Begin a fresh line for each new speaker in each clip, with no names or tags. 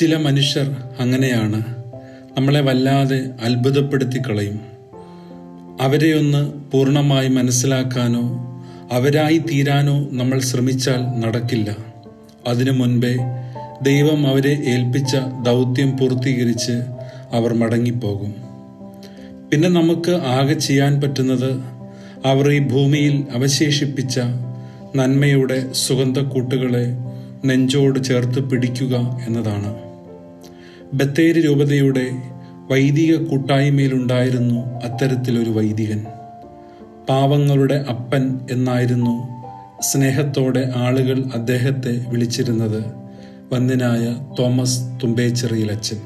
ചില മനുഷ്യർ അങ്ങനെയാണ് നമ്മളെ വല്ലാതെ അത്ഭുതപ്പെടുത്തി കളയും അവരെയൊന്ന് പൂർണമായി മനസ്സിലാക്കാനോ അവരായി തീരാനോ നമ്മൾ ശ്രമിച്ചാൽ നടക്കില്ല. അതിനു മുൻപേ ദൈവം അവരെ ഏൽപ്പിച്ച ദൗത്യം പൂർത്തീകരിച്ച് അവർ മടങ്ങിപ്പോകും. പിന്നെ നമുക്ക് ആകെ ചെയ്യാൻ പറ്റുന്നത് അവർ ഈ ഭൂമിയിൽ അവശേഷിപ്പിച്ച നന്മയുടെ സുഗന്ധക്കൂട്ടുകളെ നെഞ്ചോട് ചേർത്ത് പിടിക്കുക എന്നതാണ്. ബത്തേരി രൂപതയുടെ വൈദിക കൂട്ടായ്മയിലുണ്ടായിരുന്നു അത്തരത്തിലൊരു വൈദികൻ. പാവങ്ങളുടെ അപ്പൻ എന്നായിരുന്നു സ്നേഹത്തോടെ ആളുകൾ അദ്ദേഹത്തെ വിളിച്ചിരുന്നത് വന്ദനായ തോമസ് തുമ്പേച്ചിറയിലച്ചൻ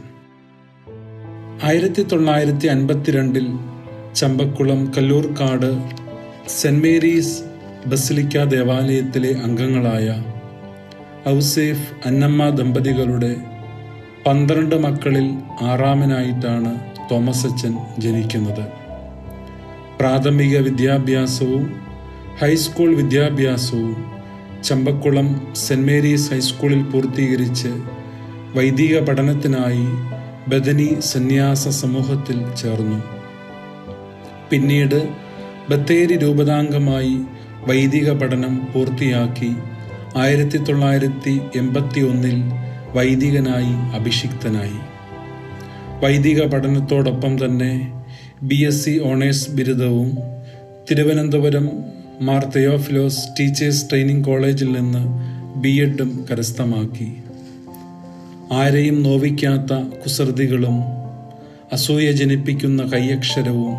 ആയിരത്തി തൊള്ളായിരത്തി അൻപത്തിരണ്ടിൽ Champakulam Kallurkad saint Mary's basilica ദേവാലയത്തിലെ അംഗങ്ങളായ ഔസേഫ് അന്നമ്മ ദമ്പതികളുടെ പന്ത്രണ്ട് മക്കളിൽ ആറാമനായിട്ടാണ് തോമസ് അച്ചൻ ജനിക്കുന്നത്. പ്രാഥമിക വിദ്യാഭ്യാസവും ഹൈസ്കൂൾ വിദ്യാഭ്യാസവും ചമ്പക്കുളം സെന്റ് മേരീസ് ഹൈസ്കൂളിൽ പൂർത്തീകരിച്ച് വൈദിക പഠനത്തിനായി ബദനി സന്യാസ സമൂഹത്തിൽ ചേർന്നു. പിന്നീട് ബത്തേരി രൂപതാംഗമായി വൈദിക പഠനം പൂർത്തിയാക്കി ആയിരത്തി തൊള്ളായിരത്തി എൺപത്തി ഒന്നിൽ വൈദികനായി അഭിഷിക്തനായി. വൈദിക പഠനത്തോടൊപ്പം തന്നെ ബി എസ് സി ഓണേഴ്സ് ബിരുദവും തിരുവനന്തപുരം മാർ തെയോഫിലോസ് ടീച്ചേഴ്സ് ട്രെയിനിങ് കോളേജിൽ നിന്ന് ബി എഡും കരസ്ഥമാക്കി. ആരെയും നോവിക്കാത്ത കുസൃതികളും അസൂയ ജനിപ്പിക്കുന്ന കയ്യക്ഷരവും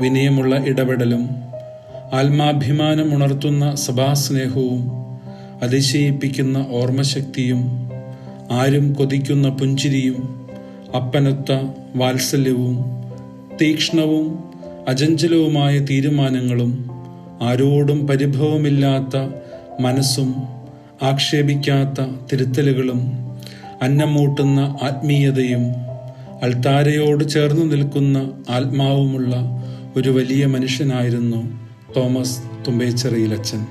വിനയമുള്ള ഇടപെടലും ആത്മാഭിമാനം ഉണർത്തുന്ന സഭാസ്നേഹവും അതിശയിപ്പിക്കുന്ന ഓർമ്മശക്തിയും ആരും കൊതിക്കുന്ന പുഞ്ചിരിയും അപ്പനത്ത വാത്സല്യവും തീക്ഷ്ണവും അജഞ്ചലവുമായ തീരുമാനങ്ങളും ആരോടും പരിഭവമില്ലാത്ത മനസ്സും ആക്ഷേപിക്കാത്ത തിരുത്തലുകളും അന്നമൂട്ടുന്ന ആത്മീയതയും അൾത്താരയോട് ചേർന്ന് നിൽക്കുന്ന ആത്മാവുമുള്ള ഒരു വലിയ മനുഷ്യനായിരുന്നു തോമസ് തുമ്പേച്ചിറയിലച്ചൻ.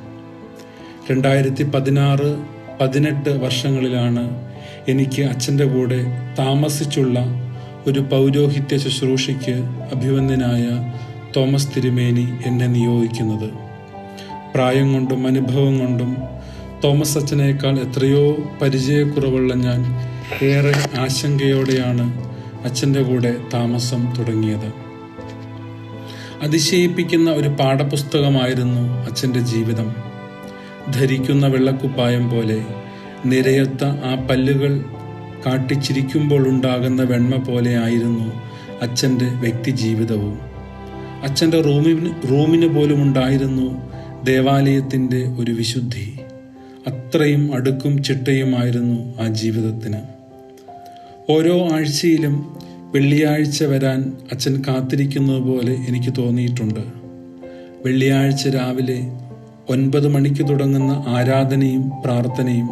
രണ്ടായിരത്തി പതിനാറ് പതിനെട്ട് വർഷങ്ങളിലാണ് എനിക്ക് അച്ഛന്റെ കൂടെ താമസിച്ചുള്ള ഒരു പൗരോഹിത്യ ശുശ്രൂഷയ്ക്ക് അഭിവന്ദനായ തോമസ് തിരുമേനി എന്നെ നിയോഗിക്കുന്നത്. പ്രായം കൊണ്ടും അനുഭവം കൊണ്ടും തോമസ് അച്ഛനേക്കാൾ എത്രയോ പരിചയക്കുറവുള്ള ഞാൻ ഏറെ ആശങ്കയോടെയാണ് അച്ഛന്റെ കൂടെ താമസം തുടങ്ങിയത്. അതിശയിപ്പിക്കുന്ന ഒരു പാഠപുസ്തകമായിരുന്നു അച്ഛന്റെ ജീവിതം. ധരിക്കുന്ന വെള്ളക്കുപ്പായം പോലെ നിരയത്ത ആ പല്ലുകൾ കാട്ടിച്ചിരിക്കുമ്പോൾ ഉണ്ടാകുന്ന വെണ്മ പോലെ ആയിരുന്നു അച്ഛന്റെ വ്യക്തി ജീവിതവും അച്ഛന്റെ റൂമിന് റൂമിന് പോലും ഉണ്ടായിരുന്നു ദേവാലയത്തിന്റെ ഒരു വിശുദ്ധി. അത്രയും അടുക്കും ചിട്ടയുമായിരുന്നു ആ ജീവിതത്തിന്. ഓരോ ആഴ്ചയിലും വെള്ളിയാഴ്ച വരാൻ അച്ഛൻ കാത്തിരിക്കുന്നത് പോലെ എനിക്ക് തോന്നിയിട്ടുണ്ട്. വെള്ളിയാഴ്ച രാവിലെ ഒൻപത് മണിക്ക് തുടങ്ങുന്ന ആരാധനയും പ്രാർത്ഥനയും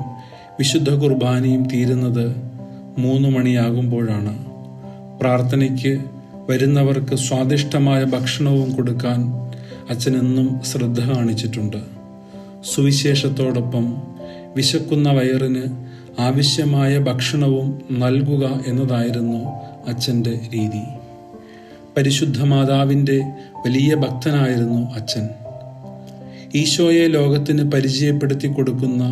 വിശുദ്ധ കുർബാനയും തീരുന്നത് മൂന്ന് മണിയാകുമ്പോഴാണ്. പ്രാർത്ഥനയ്ക്ക് വരുന്നവർക്ക് സ്വാദിഷ്ടമായ ഭക്ഷണവും കൊടുക്കാൻ അച്ഛനെന്നും ശ്രദ്ധ കാണിച്ചിട്ടുണ്ട്. സുവിശേഷത്തോടൊപ്പം വിശക്കുന്ന വയറിന് ആവശ്യമായ ഭക്ഷണവും നൽകുക എന്നതായിരുന്നു അച്ഛന്റെ രീതി. പരിശുദ്ധ മാതാവിന്റെ വലിയ ഭക്തനായിരുന്നു അച്ഛൻ. ഈശോയെ ലോകത്തിന് പരിചയപ്പെടുത്തി കൊടുക്കുന്ന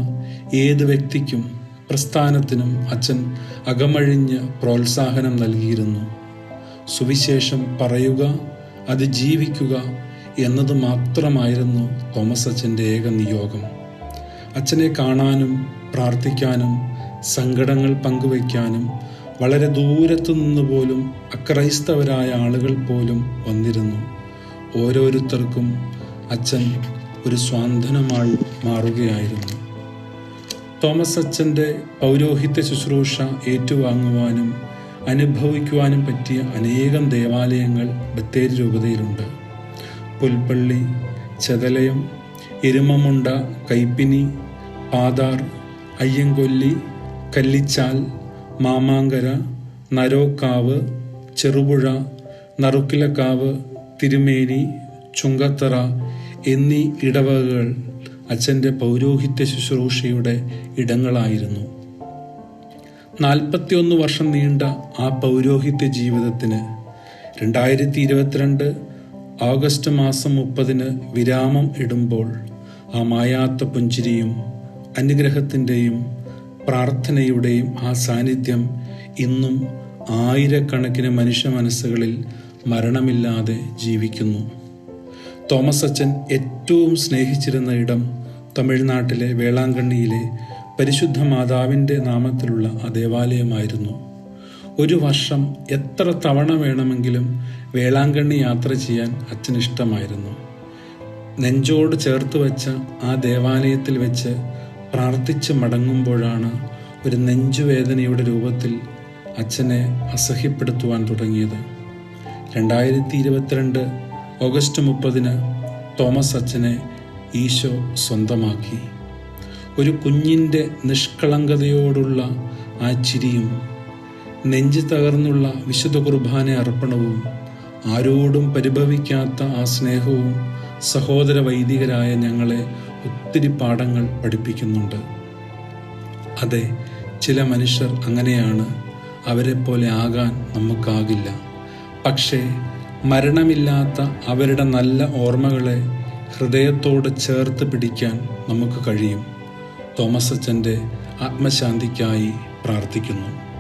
ഏത് വ്യക്തിക്കും പ്രസ്ഥാനത്തിനും അച്ഛൻ അകമഴിഞ്ഞ് പ്രോത്സാഹനം നൽകിയിരുന്നു. സുവിശേഷം പറയുക അത് ജീവിക്കുക എന്നത് മാത്രമായിരുന്നു തോമസ് അച്ഛന്റെ ഏക നിയോഗം. അച്ഛനെ കാണാനും പ്രാർത്ഥിക്കാനും സങ്കടങ്ങൾ പങ്കുവയ്ക്കാനും വളരെ ദൂരത്തു നിന്ന് പോലും അക്രൈസ്തവരായ ആളുകൾ പോലും വന്നിരുന്നു. ഓരോരുത്തർക്കും അച്ഛൻ ഒരു സ്വാന്തനമായി മാറുകയായിരുന്നു. തോമസ് അച്ഛന്റെ പൗരോഹിത്യ ശുശ്രൂഷ ഏറ്റുവാങ്ങുവാനും അനുഭവിക്കുവാനും പറ്റിയ അനേകം ദേവാലയങ്ങൾ ബത്തേരി രൂപതയിലുണ്ട്. പുൽപ്പള്ളി ചെതലയം എരുമമുണ്ട കൈപ്പിനി പാതാർ അയ്യങ്കൊല്ലി കല്ലിച്ചാൽ മാമാങ്കര നരോക്കാവ് ചെറുപുഴ നറുക്കിലക്കാവ് തിരുമേനി ചുങ്കത്തറ എന്നീ ഇടവകകൾ അച്ഛന്റെ പൗരോഹിത്യ ശുശ്രൂഷയുടെ ഇടങ്ങളായിരുന്നു. നാൽപ്പത്തിയൊന്ന് വർഷം നീണ്ട ആ പൗരോഹിത്യ ജീവിതത്തിന് രണ്ടായിരത്തി ഇരുപത്തിരണ്ട് ഓഗസ്റ്റ് മാസം മുപ്പതിന് വിരാമം ഇടുമ്പോൾ ആ മായാത്ത പുഞ്ചിരിയും അനുഗ്രഹത്തിന്റെയും പ്രാർത്ഥനയുടെയും ആ സാന്നിധ്യം ഇന്നും ആയിരക്കണക്കിന് മനുഷ്യ മനസ്സുകളിൽ മരണമില്ലാതെ ജീവിക്കുന്നു. തോമസ് അച്ഛൻ ഏറ്റവും സ്നേഹിച്ചിരുന്ന ഇടം തമിഴ്നാട്ടിലെ വേളാങ്കണ്ണിയിലെ പരിശുദ്ധ മാതാവിന്റെ നാമത്തിലുള്ള ആ ദേവാലയമായിരുന്നു. ഒരു വർഷം എത്ര തവണ വേണമെങ്കിലും വേളാങ്കണ്ണി യാത്ര ചെയ്യാൻ അച്ഛന് ഇഷ്ടമായിരുന്നു നെഞ്ചോട് ചേർത്ത് വെച്ച ആ ദേവാലയത്തിൽ വെച്ച് പ്രാർത്ഥിച്ച് മടങ്ങുമ്പോഴാണ് ഒരു നെഞ്ചുവേദനയുടെ രൂപത്തിൽ അച്ഛനെ അസഹ്യപ്പെടുത്തുവാൻ തുടങ്ങിയത്. രണ്ടായിരത്തി ഇരുപത്തിരണ്ട് ഓഗസ്റ്റ് മുപ്പതിന് തോമസ് അച്ഛനെ ഈശോ സ്വന്തമാക്കി. ഒരു കുഞ്ഞിന്റെ നിഷ്കളങ്കതയോടുള്ള ആ ചിരിയും നെഞ്ച് തകർന്നുള്ള വിശുദ്ധ കുർബാന അർപ്പണവും ആരോടും പരിഭവിക്കാത്ത ആ സ്നേഹവും സഹോദര വൈദികരായ ഞങ്ങളെ ഒത്തിരി പാഠങ്ങൾ പഠിപ്പിക്കുന്നുണ്ട്. അതെ ചില മനുഷ്യർ അങ്ങനെയാണ്. അവരെ പോലെ ആകാൻ നമുക്കാകില്ല. പക്ഷേ മരണമില്ലാത്ത അവരുടെ നല്ല ഓർമ്മകളെ ഹൃദയത്തോട് ചേർത്ത് പിടിക്കാൻ നമുക്ക് കഴിയും. തോമസ് അച്ഛന്റെ ആത്മശാന്തിക്കായി പ്രാർത്ഥിക്കുന്നു.